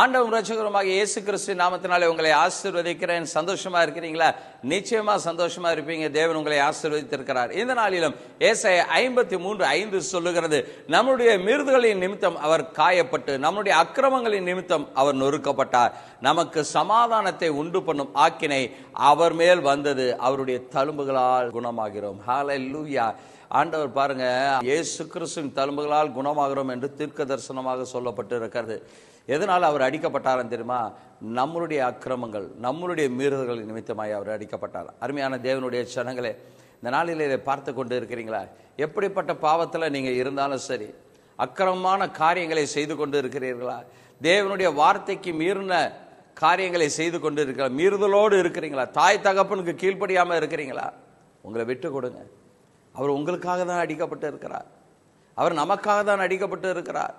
ஆண்டவன் ரட்சகருமாக இயேசு கிறிஸ்து நாமத்தினாலே உங்களை ஆசிர்வதிக்கிறேன். சந்தோஷமா இருக்கிறீங்களா? நிச்சயமா சந்தோஷமா இருப்பீங்க. தேவன் உங்களை ஆசிர்வதித்திருக்கிறார். இந்த நாளிலும் ஏசாய ஐம்பத்தி மூன்று ஐந்து சொல்லுகிறது நம்முடைய மிருதுகளின் நிமித்தம் அவர் காயப்பட்டு நம்முடைய அக்கிரமங்களின் நிமித்தம் அவர் நொறுக்கப்பட்டார். நமக்கு சமாதானத்தை உண்டு பண்ணும் ஆக்கினை அவர் மேல் வந்தது. அவருடைய தழும்புகளால் குணமாகிறோம். ஹalleluya. ஆண்டவர் பாருங்க இயேசு கிறிஸ்துவின் தழும்புகளால் குணமாகிறோம் என்று தீர்க்க தரிசனமாக சொல்லப்பட்டு இருக்கிறது எதனால் அவர் அடிக்கப்பட்டாரன் தெரியுமா? நம்மளுடைய அக்கிரமங்கள் நம்மளுடைய மீறுதல்கள் நிமித்தமாய் அவர் அடிக்கப்பட்டார் அருமையான தேவனுடைய சனங்களே இந்த நாளில் இதை பார்த்து கொண்டு இருக்கிறீங்களா? எப்படிப்பட்ட பாவத்தில் நீங்கள் இருந்தாலும் சரி அக்கிரமமான காரியங்களை செய்து கொண்டு இருக்கிறீர்களா? தேவனுடைய வார்த்தைக்கு மீறின காரியங்களை செய்து கொண்டு இருக்கிற மீறுதலோடு இருக்கிறீங்களா? தாய் தகப்பனுக்கு கீழ்ப்படியாமல் இருக்கிறீங்களா? உங்களை விட்டு கொடுங்க. அவர் உங்களுக்காக தான் அடிக்கப்பட்டு இருக்கிறார். அவர் நமக்காக தான் அடிக்கப்பட்டு இருக்கிறார்.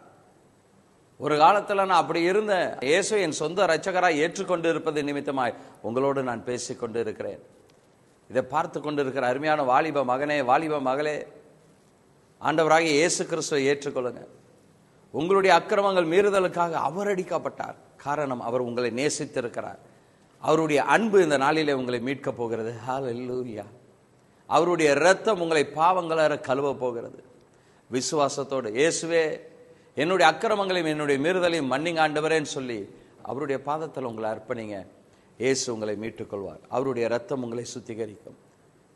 ஒரு காலத்தில் நான் அப்படி இருந்தேன் இயேசு என் சொந்த ரச்சகராக ஏற்றுக்கொண்டு இருப்பது நிமித்தமாய் உங்களோடு நான் பேசி கொண்டு இருக்கிறேன் இதை பார்த்து கொண்டு இருக்கிற அருமையான வாலிப மகனே வாலிப மகளே ஆண்டவராக இயேசு கிறிஸ்துவை ஏற்றுக்கொள்ளுங்க. உங்களுடைய அக்கிரமங்கள் மீறுதலுக்காக அவர் அடிக்கப்பட்டார். காரணம் அவர் உங்களை நேசித்திருக்கிறார். அவருடைய அன்பு இந்த நாளிலே உங்களை மீட்கப் போகிறது. ஹalleluya. அவருடைய இரத்தம் உங்களை பாவங்களாக கழுவ போகிறது. விசுவாசத்தோடு இயேசுவே என்னுடைய அக்கிரமங்களையும் என்னுடைய மீறுதலையும் மன்னிங்க ஆண்டவரேன்னு சொல்லி அவருடைய பாதத்தில் உங்களை அர்ப்பணிங்க. இயேசு உங்களை மீட்டுக்கொள்வார். அவருடைய ரத்தம் உங்களை சுத்திகரிக்கும்.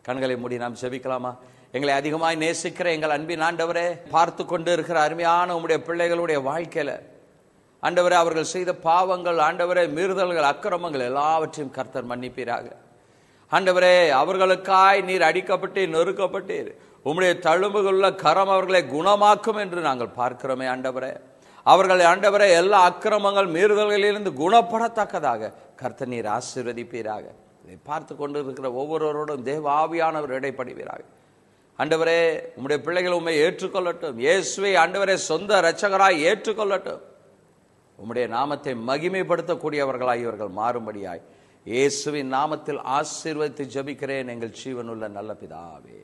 கண்களை மூடி நாம் செபிக்கலாமா எங்களை அதிகமாய் நேசிக்கிற எங்கள் அன்பின் ஆண்டவரே பார்த்து கொண்டு இருக்கிற அருமையான உங்களுடைய பிள்ளைகளுடைய வாழ்க்கையில் ஆண்டவரே அவர்கள் செய்த பாவங்கள் ஆண்டவரே மீறுதல்கள் அக்கிரமங்கள் எல்லாவற்றையும் கர்த்தர் மன்னிப்பீராக. ஆண்டவரே அவர்களுக்காய் நீர் அடிக்கப்பட்டீர் நொறுக்கப்பட்டீர். உம்முடைய தழும்புகளுள்ள கரம் அவர்களை குணமாக்கும் என்று நாங்கள் பார்க்கிறோமே ஆண்டவரே. அவர்களை ஆண்டவரே எல்லா அக்கிரமங்கள் மீறுதல்களிலிருந்து குணப்படத்தக்கதாக கர்த்த நீர் ஆசீர்வதிப்பீராக. இதை பார்த்து கொண்டு இருக்கிற ஒவ்வொருவரோடும் தேவ ஆவியானவர் இடைப்படுவீராக. ஆண்டவரே உம்முடைய பிள்ளைகள் உண்மை ஏற்றுக்கொள்ளட்டும். இயேசுவை ஆண்டவரே சொந்த இரட்சகராய் ஏற்றுக்கொள்ளட்டும். உம்முடைய நாமத்தை மகிமைப்படுத்தக்கூடியவர்களாய் இவர்கள் மாறும்படியாய் இயேசுவின் நாமத்தில் ஆசீர்வதித்து ஜபிக்கிறேன் எங்கள் ஜீவனுள்ள நல்ல பிதாவே.